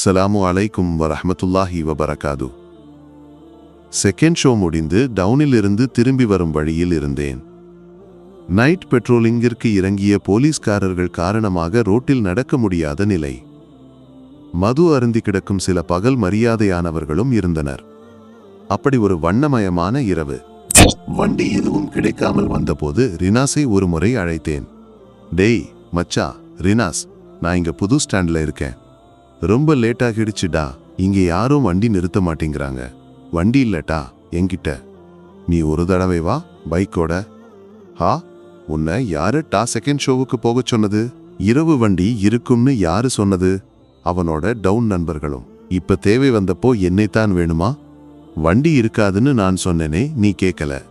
அஸ்ஸலாமு அலைக்கும் வரஹ்மத்துல்லாஹி வபரகாது. செகண்ட் ஷோ முடிந்து டவுனில் இருந்து திரும்பி வரும் வழியில் இருந்தேன். நைட் பெட்ரோலிங்கிற்கு இறங்கிய போலீஸ்காரர்கள் காரணமாக ரோட்டில் நடக்க முடியாத நிலை. மது அருந்தி கிடக்கும் சில பகல் மரியாதையானவர்களும் இருந்தனர். அப்படி ஒரு வண்ணமயமான இரவு. வண்டி எதுவும் கிடைக்காமல் வந்தபோது ரினாஸை ஒரு முறை அழைத்தேன். டேய் மச்சா ரினாஸ் நான் இங்க புது ஸ்டாண்ட்ல இருக்கேன். ரொம்ப லேட் ஆகிடுச்சுடா. இங்க யாரும் வண்டி நிறுத்த மாட்டேங்கிறாங்க. வண்டி இல்லட்டா என்கிட்ட. நீ ஒரு தடவை வா பைக்கோட ஹா உன்னை யாரு டா செகண்ட் ஷோவுக்கு போகச் சொன்னது? இரவு வண்டி இருக்கும்னு யாரு சொன்னது? அவனோட டவுன் நண்பர்களும். இப்ப தேவை வந்தப்போ என்னைத்தான் வேணுமா? வண்டி இருக்காதுன்னு நான் சொன்னேனே நீ கேட்கல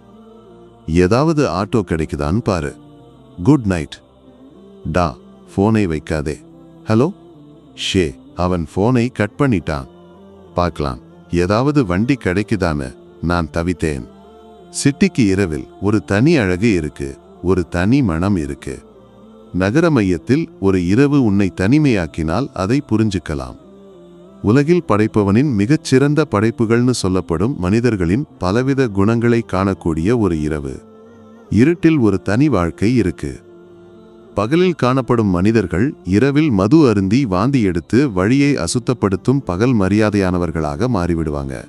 ஏதாவது ஆட்டோ கிடைக்குதான்னு பாரு. குட் நைட் டா ஃபோனை வைக்காதே. ஹலோ ஷே அவன் ஃபோனை கட் பண்ணிட்டான். பார்க்கலாம் ஏதாவது வண்டி கிடைக்குதான்னு நான் தவித்தேன். சிட்டிக்கு இரவில் ஒரு தனி அழகு இருக்கு ஒரு தனி மனம் இருக்கு. நகர மையத்தில் ஒரு இரவு உன்னை தனிமையாக்கினால் அதை புரிஞ்சுக்கலாம். உலகில் படைப்பவனின் மிகச்சிறந்த படைப்புகள்னு சொல்லப்படும் மனிதர்களின் பலவித குணங்களை காணக்கூடிய ஒரு இரவு. இருட்டில் ஒரு தனி வாழ்க்கை இருக்கு. பகலில் காணப்படும் மனிதர்கள் இரவில் மது அருந்தி வாந்தி எடுத்து வழியை அசுத்தப்படுத்தும் பகல் மரியாதையானவர்களாக மாறிவிடுவாங்க.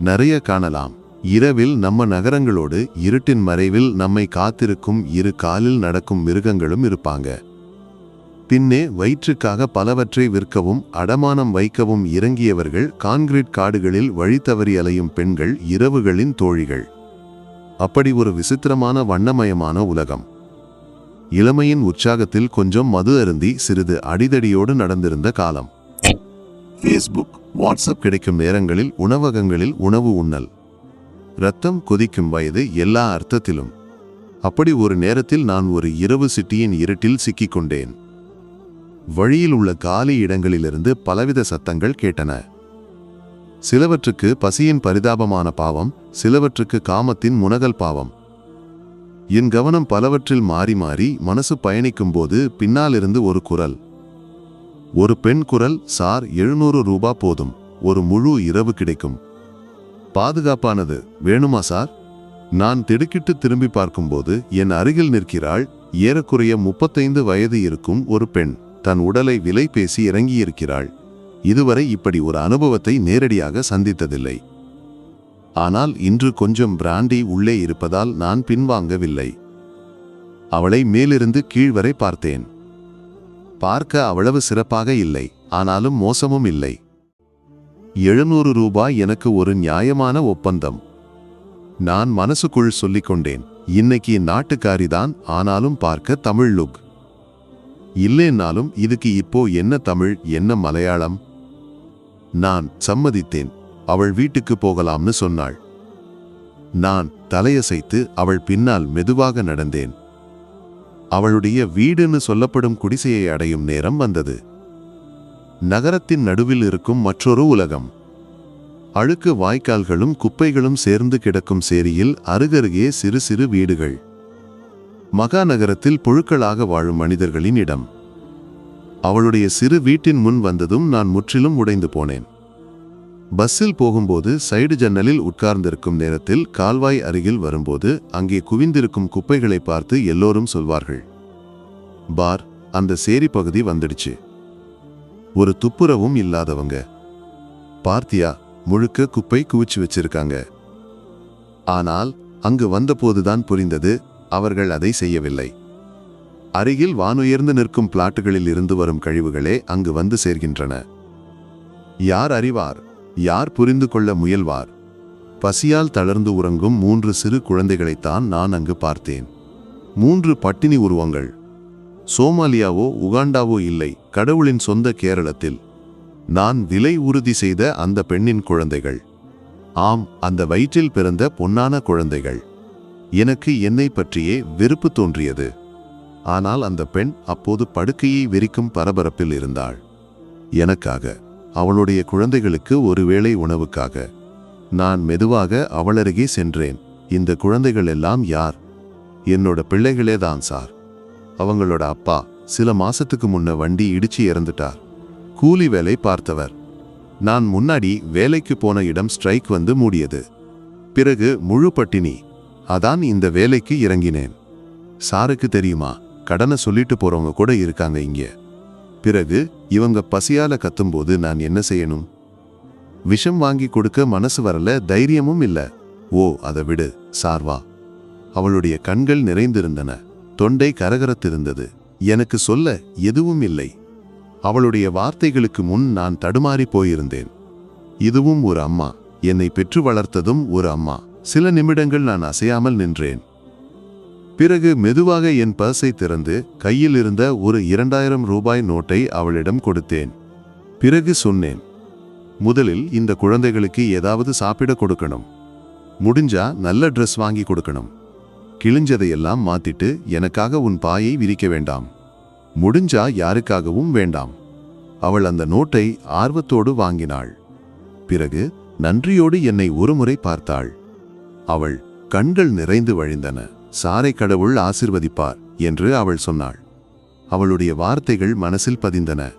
நிறைய காணலாம். இரவில் நம்ம நகரங்களோடு இருட்டின் மறைவில் நம்மை காத்திருக்கும் இரு காலில் நடக்கும் மிருகங்களும் இருப்பாங்க. பின்னே வயிற்றுக்காக பலவற்றை விற்கவும் அடமானம் வைக்கவும் இறங்கியவர்கள் கான்கிரீட் காடுகளில் வழி தவறி அலையும் பெண்கள் இரவுகளின் தோழிகள். அப்படி ஒரு விசித்திரமான வண்ணமயமான உலகம். இளமையின் உற்சாகத்தில் கொஞ்சம் மது அருந்தி சிறிது அடிதடியோடு நடந்திருந்த காலம். ஃபேஸ்புக் வாட்ஸ்அப் கிடைக்கும் நேரங்களில் உணவகங்களில் உணவு உண்ணல். ரத்தம் கொதிக்கும் வயது எல்லா அர்த்தத்திலும். அப்படி ஒரு நேரத்தில் நான் ஒரு இரவு சிட்டியின் இருட்டில் சிக்கிக்கொண்டேன். வழியில் உள்ள காலி இடங்களிலிருந்து பலவித சத்தங்கள் கேட்டன. சிலவற்றுக்கு பசியின் பரிதாபமான பாவம் சிலவற்றுக்கு காமத்தின் முனகல் பாவம். என் கவனம் பலவற்றில் மாறி மாறி மனசு பயணிக்கும்போது பின்னாலிருந்து ஒரு குரல். ஒரு பெண் குரல் சார் எழுநூறு ரூபா போதும். ஒரு முழு இரவு கிடைக்கும். பாதுகாப்பானது வேணுமா சார்? நான் திடுக்கிட்டு திரும்பி பார்க்கும்போது என் அருகில் நிற்கிறாள் ஏறக்குறைய முப்பத்தைந்து வயது இருக்கும் ஒரு பெண். தன் உடலை விலை பேசி இறங்கியிருக்கிறாள். இதுவரை இப்படி ஒரு அனுபவத்தை நேரடியாக சந்தித்ததில்லை. ஆனால் இன்று கொஞ்சம் பிராண்டி உள்ளே இருப்பதால் நான் பின்வாங்கவில்லை. அவளை மேலிருந்து கீழ் வரை பார்த்தேன். பார்க்க அவ்வளவு சிறப்பாக இல்லை ஆனாலும் மோசமும் இல்லை. எழுநூறு ரூபாய் எனக்கு ஒரு நியாயமான ஒப்பந்தம். நான் மனசுக்குள் சொல்லிக் கொண்டேன் இன்னைக்கு நாட்டுக்காரிதான் ஆனாலும் பார்க்க தமிழ் லுக் இல்லைன்னாலும் இதுக்கு இப்போ என்ன தமிழ் என்ன மலையாளம்? நான் சம்மதித்தேன். அவள் வீட்டுக்கு போகலாம்னு சொன்னாள். நான் தலையசைத்து அவள் பின்னால் மெதுவாக நடந்தேன். அவளுடைய வீடுன்னு சொல்லப்படும் குடிசையை அடையும் நேரம் வந்தது. நகரத்தின் நடுவில் இருக்கும் மற்றொரு உலகம். அழுக்கு வாய்க்கால்களும் குப்பைகளும் சேர்ந்து கிடக்கும் சேரியில் அருகருகே சிறு சிறு வீடுகள். மகாநகரத்தில் புழுக்களாக வாழும் மனிதர்களின் இடம். அவளுடைய சிறு வீட்டின் முன் வந்ததும் நான் முற்றிலும் உடைந்து போனேன். பஸ்ஸில் போகும்போது சைடு ஜன்னலில் உட்கார்ந்திருக்கும் நேரத்தில் கால்வாய் அருகில் வரும்போது அங்கே குவிந்திருக்கும் குப்பைகளை பார்த்து எல்லோரும் சொல்வார்கள். பார் அந்த சேரி பகுதி வந்துடுச்சு. ஒரு துப்புரவும் இல்லாதவங்க. பார்த்தியா முழுக்க குப்பை குவிச்சு வச்சிருக்காங்க. ஆனால் அங்கு வந்தபோதுதான் புரிந்தது அவர்கள் அதை செய்யவில்லை. அருகில் வானுயர்ந்து நிற்கும் பிளாட்டுகளில் இருந்து வரும் கழிவுகளே அங்கு வந்து சேர்கின்றன. யார் அறிவார் யார் புரிந்து கொள்ள முயல்வார்? பசியால் தளர்ந்து உறங்கும் மூன்று சிறு குழந்தைகளைத்தான் நான் அங்கு பார்த்தேன். மூன்று பட்டினி உருவங்கள். சோமாலியாவோ உகாண்டாவோ இல்லை கடவுளின் சொந்த கேரளத்தில். நான் விலை உறுதி செய்த அந்த பெண்ணின் குழந்தைகள். ஆம் அந்த வயிற்றில் பிறந்த பொன்னான குழந்தைகள். எனக்கு என்னை பற்றியே வெறுப்பு தோன்றியது. ஆனால் அந்த பெண் அப்போது படுக்கையை விரிக்கும் பரபரப்பில் இருந்தாள். எனக்காக. அவளுடைய குழந்தைகளுக்கு ஒருவேளை உணவுக்காக. நான் மெதுவாக அவளருகே சென்றேன். இந்த குழந்தைகள் எல்லாம் யார்? என்னோட பிள்ளைகளே தான் சார். அவங்களோட அப்பா சில மாசத்துக்கு முன்ன வண்டி இடிச்சு இறந்துட்டார். கூலி வேலை பார்த்தவர். நான் முன்னாடி வேலைக்கு போன இடம் ஸ்ட்ரைக் வந்து மூடியது. பிறகு முழு பட்டினி. அதான் இந்த வேலைக்கு இறங்கினேன். சாருக்கு தெரியுமா? கடனை சொல்லிட்டு போறவங்க கூட இருக்காங்க இங்கே. பிறகு இவங்க பசியால கத்தும்போது நான் என்ன செய்யணும்? விஷம் வாங்கி கொடுக்க மனசு வரல தைரியமும் இல்ல. ஓ அதை விடு சார்வா. அவளுடைய கண்கள் நிறைந்திருந்தன. தொண்டை கரகரத்திருந்தது. எனக்கு சொல்ல எதுவும் இல்லை. அவளுடைய வார்த்தைகளுக்கு முன் நான் தடுமாறி போயிருந்தேன். இதுவும் ஒரு அம்மா. என்னை பெற்று வளர்த்ததும் ஒரு அம்மா. சில நிமிடங்கள் நான் அசையாமல் நின்றேன். பிறகு மெதுவாக என் பர்ஸை திறந்து கையில் இருந்த ஒரு இரண்டாயிரம் ரூபாய் நோட்டை அவளிடம் கொடுத்தேன். பிறகு சொன்னேன் முதலில் இந்த குழந்தைகளுக்கு ஏதாவது சாப்பிட கொடுக்கணும். முடிஞ்சா நல்ல ட்ரெஸ் வாங்கி கொடுக்கணும். கிழிஞ்சதையெல்லாம் மாத்திட்டு எனக்காக உன் பாயை விரிக்க வேண்டாம். முடிஞ்சா யாருக்காகவும் வேண்டாம். அவள் அந்த நோட்டை ஆர்வத்தோடு வாங்கினாள். பிறகு நன்றியோடு என்னை ஒருமுறை பார்த்தாள். அவள் கண்கள் நிறைந்து வழிந்தன. சாரை கடவுள் ஆசிர்வதிப்பார் என்று அவள் சொன்னாள். அவளுடைய வார்த்தைகள் மனசில் பதிந்தன.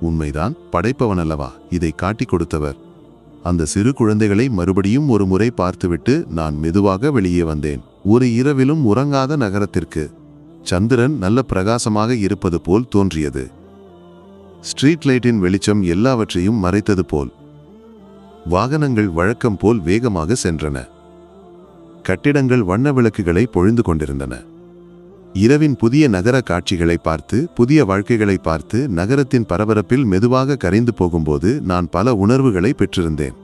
உண்மைதான் படைப்பவன் அல்லவா? இதை காட்டிக் கொடுத்தவர். அந்த சிறு குழந்தைகளை மறுபடியும் ஒரு முறை பார்த்துவிட்டு நான் மெதுவாக வெளியே வந்தேன். ஒரு இரவிலும் உறங்காத நகரத்திற்கு சந்திரன் நல்ல பிரகாசமாக இருப்பது போல் தோன்றியது. ஸ்ட்ரீட் லைட்டின் வெளிச்சம் எல்லாவற்றையும் மறைத்தது போல். வாகனங்கள் வழக்கம் போல் வேகமாக சென்றன. கட்டிடங்கள் வண்ண விளக்குகளை பொழிந்து கொண்டிருந்தன. இரவின் புதிய நகர காட்சிகளை பார்த்து புதிய வாழ்க்கைகளை பார்த்து நகரத்தின் பரபரப்பில் மெதுவாக கரைந்து போகும்போது நான் பல உணர்வுகளை பெற்றிருந்தேன்.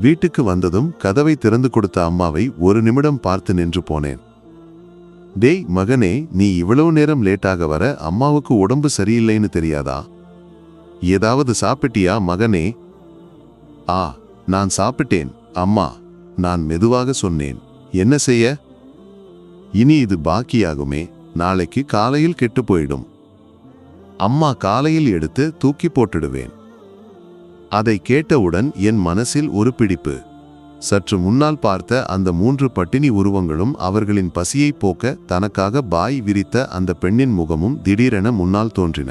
வீட்டுக்கு வந்ததும் கதவை திறந்து கொடுத்த அம்மாவை ஒரு நிமிடம் பார்த்து நின்று போனேன். டேய் மகனே நீ இவ்வளவு நேரம் லேட்டாக வர அம்மாவுக்கு உடம்பு சரியில்லைன்னு தெரியாதா? ஏதாவது சாப்பிட்டியா மகனே? ஆ நான் சாப்பிட்டேன் அம்மா. நான் மெதுவாக சொன்னேன் என்ன செய்ய? இனி இது பாக்கியாகுமே நாளைக்கு காலையில் கெட்டு போயிடும் அம்மா காலையில் எடுத்து தூக்கி போட்டுடுவேன். அதை கேட்டவுடன் என் மனசில் ஒரு பிடிப்பு. சற்று முன்னால் பார்த்த அந்த மூன்று பட்டினி உருவங்களும் அவர்களின் பசியை போக்க தனக்காக பாய் விரித்த அந்த பெண்ணின் முகமும் திடீரென முன்னால் தோன்றின.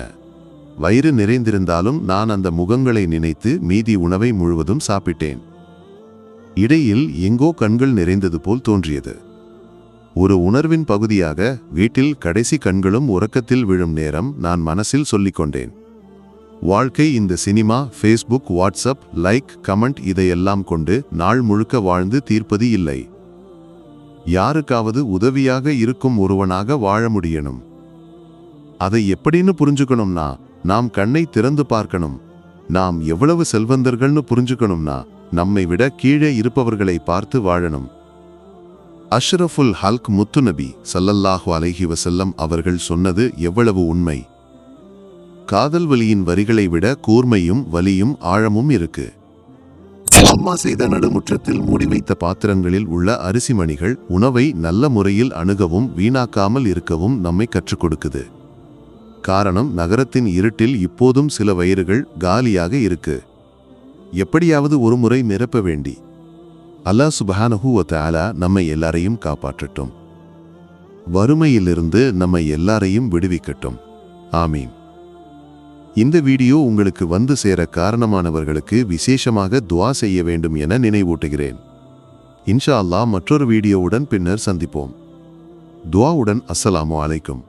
வயிறு நிறைந்திருந்தாலும் நான் அந்த முகங்களை நினைத்து மீதி உணவை முழுவதும் சாப்பிட்டேன். இடையில் எங்கோ கண்கள் நிறைந்தது போல் தோன்றியது. ஒரு உணர்வின் பகுதியாக வீட்டில் கடைசி கண்களும் உறக்கத்தில் விழும் நேரம் நான் மனசில் சொல்லிக் கொண்டேன். வாழ்க்கை இந்த cinema Facebook WhatsApp like comment இதையெல்லாம் கொண்டு நாள் முழுக்க வாழ்ந்து தீர்ப்பது இல்லை. யாருக்காவது உதவியாக இருக்கும் ஒருவனாக வாழ முடியணும். அதை எப்படின்னு புரிஞ்சுக்கணும்னா நாம் கண்ணை திறந்து பார்க்கணும். நாம் எவ்வளவு செல்வந்தர்கள்னு புரிஞ்சுக்கணும்னா நம்மை விட கீழே இருப்பவர்களை பார்த்து வாழணும். அஷ்ரஃபுல் ஹல்க் முத்துநபி சல்லல்லாஹு அலஹி வசல்லம் அவர்கள் சொன்னது எவ்வளவு உண்மை. காதல் வலியின் வரிகளை விட கூர்மையும் வலியும் ஆழமும் இருக்கு. அம்மா செய்த நடுமுற்றத்தில் மூடி வைத்த பாத்திரங்களில் உள்ள அரிசி மணிகள் உணவை நல்ல முறையில் அணுகவும் வீணாக்காமல் இருக்கவும் நம்மை கற்றுக் கொடுக்குது. காரணம் நகரத்தின் இருட்டில் இப்போதும் சில வயிறுகள் காலியாக இருக்கு. எப்படியாவது ஒரு முறை நிரப்ப வேண்டி அல்லாஹ் சுபஹானஹு வ நம்மை எல்லாரையும் காப்பாற்றட்டும். வறுமையிலிருந்து நம்மை எல்லாரையும் விடுவிக்கட்டும். ஆமீன். இந்த வீடியோ உங்களுக்கு வந்து சேர காரணமானவர்களுக்கு விசேஷமாக துவா செய்ய வேண்டும் என நினைவூட்டுகிறேன். இன்ஷா அல்லாஹ் மற்றொரு வீடியோவுடன் பின்னர் சந்திப்போம். துவாவுடன் அஸ்ஸலாமு அலைக்கும்.